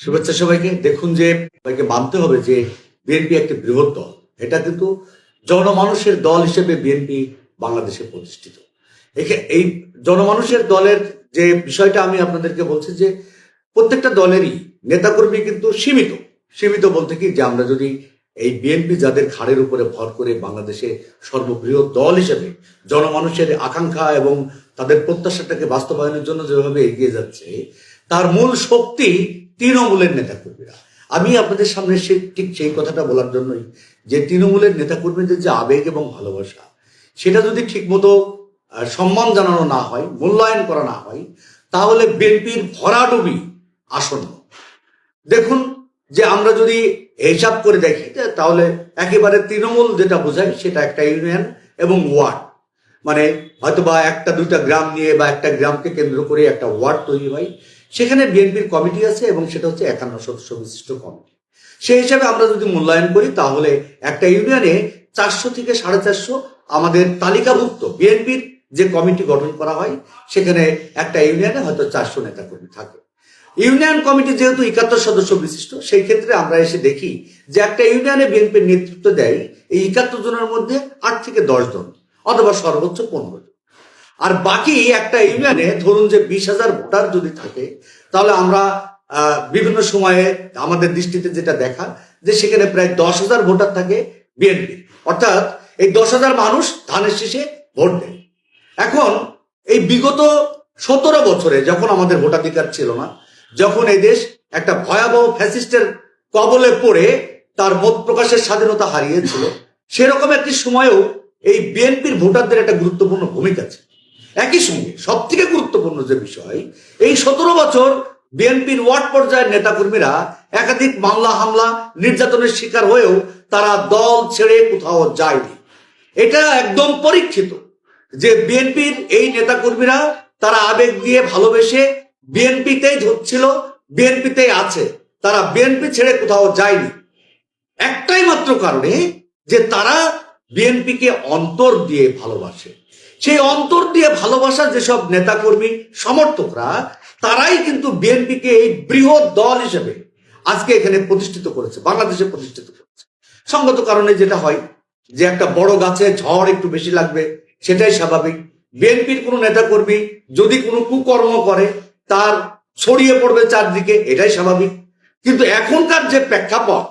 শুভেচ্ছা সবাইকে। দেখুন যে সবাইকে মানতে হবে যে বিএনপি একটি বৃহৎ দল। এটা কিন্তু জনমানুষের দল হিসেবে বিএনপি বাংলাদেশে প্রতিষ্ঠিত। এই জনমানুষের দলের যে বিষয়টা আমি আপনাদেরকে বলছি যে প্রত্যেকটা দলেরই নেতাকর্মী কিন্তু সীমিত। সীমিত বলতে কি? যে আমরা যদি এই বিএনপি যাদের ঘাড়ের উপরে ভর করে বাংলাদেশে সর্ববৃহৎ দল হিসেবে জনমানুষের আকাঙ্ক্ষা এবং তাদের প্রত্যাশাটাকে বাস্তবায়নের জন্য যেভাবে এগিয়ে যাচ্ছে, তার মূল শক্তি তৃণমূলের নেতাকর্মীরা। আমি আপনাদের সামনে সে ঠিক সেই কথাটা বলার জন্যই যে তৃণমূলের নেতাকর্মীদের যে আবেগ এবং ভালোবাসা, সেটা যদি ঠিকমতো সম্মান জানানো না হয়, মূল্যায়ন করা না হয়, তাহলে বিএনপির ভরাডুবি আসন্ন। দেখুন যে আমরা যদি হিসাব করে দেখি তাহলে একেবারে তৃণমূল যেটা বোঝায়, সেটা একটা ইউনিয়ন এবং ওয়ার্ড। মানে হয়তো বা একটা দুইটা গ্রাম নিয়ে বা একটা গ্রামকে কেন্দ্র করে একটা ওয়ার্ড তৈরি হয় সেখানে বিএনপির কমিটি আছে এবং সেটা হচ্ছে একান্ন সদস্য বিশিষ্ট কমিটি। সেই হিসাবে আমরা যদি মূল্যায়ন করি, তাহলে একটা ইউনিয়নে চারশো থেকে সাড়ে চারশো আমাদের তালিকাভুক্ত বিএনপির যে কমিটি গঠন করা হয়, সেখানে একটা ইউনিয়নে হয়তো চারশো নেতাকর্মী থাকে। ইউনিয়ন কমিটি যেহেতু একাত্তর সদস্য বিশিষ্ট, সেই ক্ষেত্রে আমরা এসে দেখি যে একটা ইউনিয়নে বিএনপির নেতৃত্ব দেয় এই একাত্তর জনের মধ্যে আট থেকে দশ জন, অথবা সর্বোচ্চ পনেরো জন। আর বাকি একটা ইউনিয়নে ধরুন যে বিশ হাজার ভোটার যদি থাকে, তাহলে আমরা বিভিন্ন সময়ে আমাদের দৃষ্টিতে যেটা দেখা, যে সেখানে প্রায় দশ হাজার ভোটার থাকে বিএনপি। অর্থাৎ এই দশ হাজার মানুষ ধানের শীষে ভোট দেয়। এখন এই বিগত সতেরো বছরে যখন আমাদের ভোটাধিকার ছিল না, যখন এই দেশ একটা ভয়াবহ ফ্যাসিস্টের কবলে পড়ে, তার মত প্রকাশের স্বাধীনতা হারিয়েছিল, সেরকম একটি সময়েও এই বিএনপির ভোটারদের একটা গুরুত্বপূর্ণ ভূমিকা ছিল। একই সঙ্গে সব থেকে গুরুত্বপূর্ণ যে বিষয়, এই সতেরো বছর বিএনপির ওয়ার্ড পর্যায়ের নেতাকর্মীরা একাধিক মামলা, হামলা, নির্যাতনের শিকার হয়েও তারা দল ছেড়ে কোথাও যায়নি। এটা একদম পরীক্ষিত যে বিএনপির এই নেতাকর্মীরা তারা আবেগ দিয়ে ভালোবেসে বিএনপিতেই ধরছিল, বিএনপিতেই আছে, তারা বিএনপি ছেড়ে কোথাও যায়নি। একটাই মাত্র কারণে যে তারা বিএনপিকে অন্তর দিয়ে ভালোবাসে। সেই অন্তর দিয়ে ভালোবাসা যেসব নেতাকর্মী, সমর্থকরা, তারাই কিন্তু বিএনপিকে এই বৃহৎ দল হিসেবে আজকে এখানে প্রতিষ্ঠিত করেছে, বাংলাদেশে প্রতিষ্ঠিত করেছে। সঙ্গত কারণে যেটা হয় যে একটা বড় গাছে ঝড় একটু বেশি লাগবে, সেটাই স্বাভাবিক। বিএনপির কোনো নেতাকর্মী যদি কোনো কুকর্ম করে, তার ছড়িয়ে পড়বে চারদিকে, এটাই স্বাভাবিক। কিন্তু এখনকার যে প্রেক্ষাপট,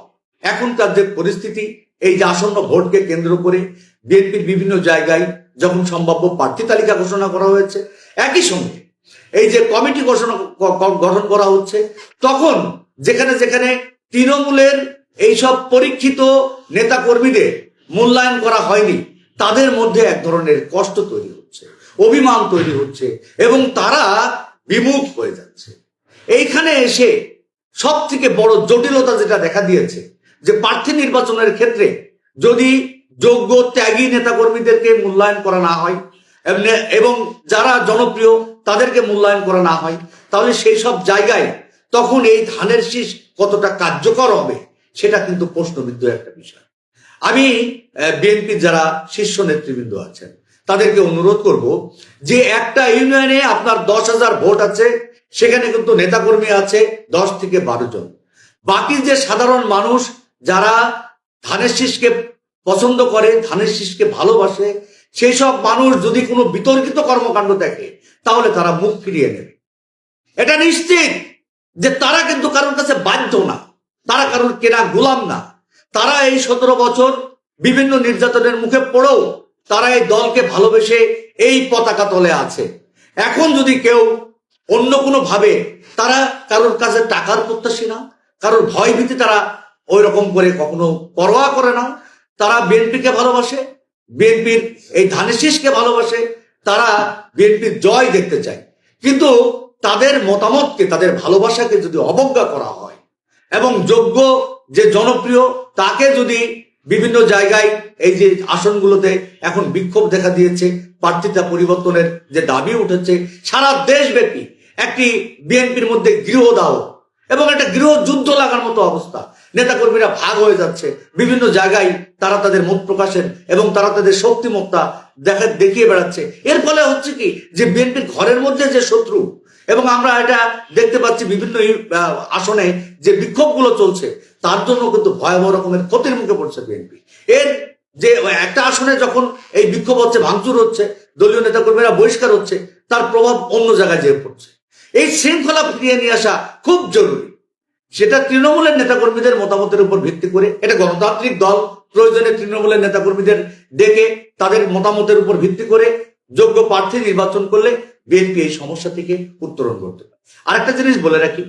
এখনকার যে পরিস্থিতি এই যে আসন্ন ভোটকে কেন্দ্র করে বিএনপির বিভিন্ন জায়গায় যখন সম্ভাব্য প্রার্থী তালিকা ঘোষণা করা হয়েছে, একই সঙ্গে এই যে কমিটি ঘোষণা গঠন করা হচ্ছে, তখন যেখানে যেখানে তৃণমূলের এইসব পরীক্ষিত নেতা কর্মীদের মূল্যায়ন করা হয়নি, তাদের মধ্যে এক ধরনের কষ্ট তৈরি হচ্ছে, অভিমান তৈরি হচ্ছে এবং তারা বিমুখ হয়ে যাচ্ছে। এইখানে এসে সব থেকে বড় জটিলতা যেটা দেখা দিয়েছে যে প্রার্থী নির্বাচনের ক্ষেত্রে যদি যোগ্য ত্যাগী নেতাকর্মীদেরকে মূল্যায়ন করা না হয় এবং যারা জনপ্রিয় তাদেরকে মূল্যায়ন করা না হয়, তাহলে সেই সব জায়গায় তখন এই ধানের শীষ কতটা কার্যকর হবে, সেটা কিন্তু প্রশ্নবিদ্ধ একটা বিষয়। আমি বিএনপি যারা শীর্ষ নেতৃবৃন্দ আছেন, তাদেরকে অনুরোধ করব যে একটা ইউনিয়নে আপনার দশ হাজার ভোট আছে, সেখানে কিন্তু নেতাকর্মী আছে দশ থেকে বারো জন। বাকি যে সাধারণ মানুষ যারা ধানের শীষকে পছন্দ করে, ধানের শীষকে ভালোবাসে, সেই সব মানুষ যদি কোনো বিতর্কিত কর্মকাণ্ড দেখে, তাহলে তারা মুখ ফিরিয়ে নেবে। এটা নিশ্চিত যে তারা কিন্তু কারোর কাছে বাধ্য না, তারা কারোর কেনা গোলাম না। তারা এই সতেরো বছর বিভিন্ন নির্যাতনের মুখে পড়েও তারা এই দলকে ভালোবেসে এই পতাকা তলে আছে। এখন যদি কেউ অন্য কোনো ভাবে তারা কারোর কাছে টাকার প্রত্যাশী না, কারোর ভয় ভীতি তারা ওই রকম করে কখনো পরোয়া করে না তারা বিএনপিকে ভালোবাসে, বিএনপির এই ধানেশিসকে ভালোবাসে, তারা বিএনপির জয় দেখতে চায়। কিন্তু তাদের মতামতকে, তাদের ভালোবাসাকে যদি অবজ্ঞা করা হয় এবং যোগ্য যে জনপ্রিয়, তাকে যদি বিভিন্ন জায়গায় এই যে আসনগুলোতে এখন বিক্ষোভ দেখা দিয়েছে, প্রার্থিতা পরিবর্তনের যে দাবি উঠেছে, সারা দেশব্যাপী একটি বিএনপির মধ্যে গৃহদাহ এবং একটা গৃহ যুদ্ধ লাগার মতো অবস্থা। নেতাকর্মীরা ভাগ হয়ে যাচ্ছে। বিভিন্ন জায়গায় তারা তাদের মত প্রকাশের এবং তারা তাদের শক্তিমত্তা দেখা, দেখিয়ে বেড়াচ্ছে। এর ফলে হচ্ছে কি যে বিএনপির ঘরের মধ্যে যে শত্রু এবং আমরা এটা দেখতে পাচ্ছি বিভিন্ন আসনে যে বিক্ষোভগুলো চলছে, তার জন্য কিন্তু ভয়াবহ রকমের ক্ষতির মুখে পড়ছে বিএনপি। এর যে একটা আসনে যখন এই বিক্ষোভ হচ্ছে, ভাঙচুর হচ্ছে, দলীয় নেতাকর্মীরা বহিষ্কার হচ্ছে, তার প্রভাব অন্য জায়গায় যেয়ে পড়ছে। এই শৃঙ্খলা ফিরিয়ে নিয়ে আসা খুব জরুরি। সেটা তৃণমূলের নেতাকর্মীদের মতামতের উপর ভিত্তি করে, এটা গণতান্ত্রিক দল, প্রয়োজনে তৃণমূলের নেতাকর্মীদের ডেকে তাদের মতামতের উপর ভিত্তি করে যোগ্য প্রার্থী নির্বাচন করলে বিএনপি এই সমস্যা থেকে উত্তরণ করতে পারে। আরেকটা জিনিস বলে রাখি,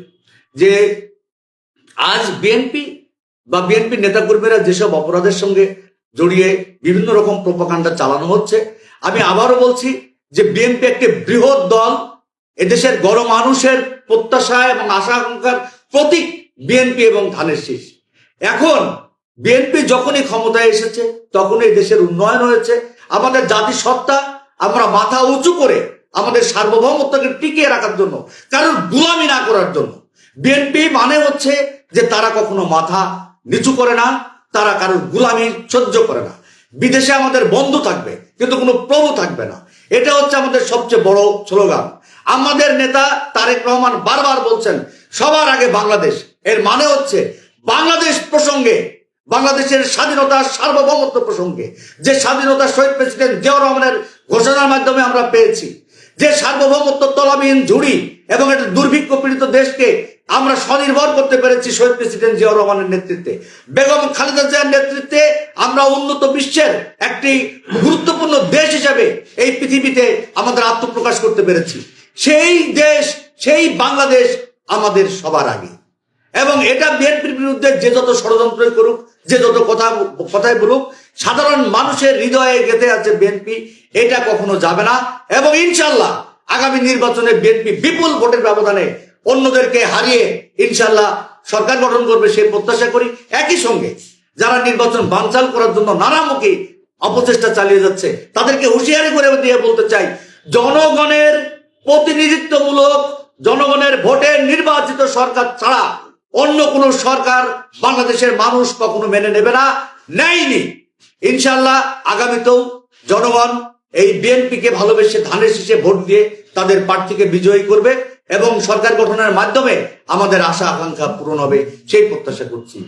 যে আজ বিএনপি বা বিএনপি নেতাকর্মীরা যেসব অপরাধের সঙ্গে জড়িয়ে বিভিন্ন রকম প্রপাকাণ্ডা চালানো হচ্ছে, আমি আবারও বলছি যে বিএনপি একটি বৃহৎ দল, এদেশের গণ মানুষের প্রত্যাশা এবং আশা আকাঙ্ক্ষার প্রতীক বিএনপি এবং ধানের শীষ। এখন বিএনপি যখনই ক্ষমতায় এসেছে, তখনই দেশের উন্নয়ন হয়েছে। আমাদের জাতি সত্তা আমরা মাথা উঁচু করে আমাদের সার্বভৌমত্বকে টিকিয়ে রাখার জন্য কারণ গুলামি না করার জন্য। বিএনপি মানে হচ্ছে যে তারা কখনো মাথা নিচু করে না, তারা কারোর গুলামি সহ্য করে না। বিদেশে আমাদের বন্ধু থাকবে, কিন্তু কোনো প্রভু থাকবে না। এটা হচ্ছে আমাদের সবচেয়ে বড় স্লোগান। আমাদের নেতা তারেক রহমান বারবার বলছেন সবার আগে বাংলাদেশ। এর মানে হচ্ছে বাংলাদেশ প্রসঙ্গে, বাংলাদেশের স্বাধীনতা সার্বভৌমত্ব প্রসঙ্গে, যে স্বাধীনতা শহীদ প্রেসিডেন্ট জিয়াউর রহমানের ঘোষণার মাধ্যমে আমরা পেয়েছি, যে সার্বভৌমত্ব তলাবিহীন ঝুড়ি এবং একটা দুর্ভিক্ষ পীড়িত দেশকে আমরা স্বনির্ভর করতে পেরেছি শহীদ প্রেসিডেন্ট জিয়াউর রহমানের নেতৃত্বে। বেগম খালেদা জিয়ার নেতৃত্বে আমরা উন্নত বিশ্বের একটি গুরুত্বপূর্ণ দেশ হিসেবে এই পৃথিবীতে আমাদের আত্মপ্রকাশ করতে পেরেছি। সেই দেশ, সেই বাংলাদেশ আমাদের সবার আগে। এবং এটা বিএনপির বিরুদ্ধে যে যত ষড়যন্ত্রই করুক, যে যত কথা কথাই বলুক, সাধারণ মানুষের হৃদয়ে গেঁথে আছে বিএনপি, এটা কখনো যাবে না। এবং ইনশাল্লাহ আগামী নির্বাচনে বিএনপি বিপুল ভোটের ব্যবধানে অন্যদেরকে হারিয়ে ইনশাল্লাহ সরকার গঠন করবে সেই প্রত্যাশা করি। একই সঙ্গে যারা নির্বাচন বানচাল করার জন্য নানামুখী অপচেষ্টা চালিয়ে যাচ্ছে, তাদেরকে হুঁশিয়ারি করে দিয়ে বলতে চাই, জনগণের প্রতিনিধিত্বমূলক জনগণের ভোটে নির্বাচিত সরকার ছাড়া অন্য কোন সরকার বাংলাদেশের মানুষ কখনো মেনে নেবে না, নেয়নি। ইনশাল্লাহ আগামীতেও জনগণ এই বিএনপিকে ভালোবেসে ধানের শেষে ভোট দিয়ে তাদের প্রার্থীকে বিজয়ী করবে এবং সরকার গঠনের মাধ্যমে আমাদের আশা আকাঙ্ক্ষা পূরণ হবে, সেই প্রত্যাশা করছি।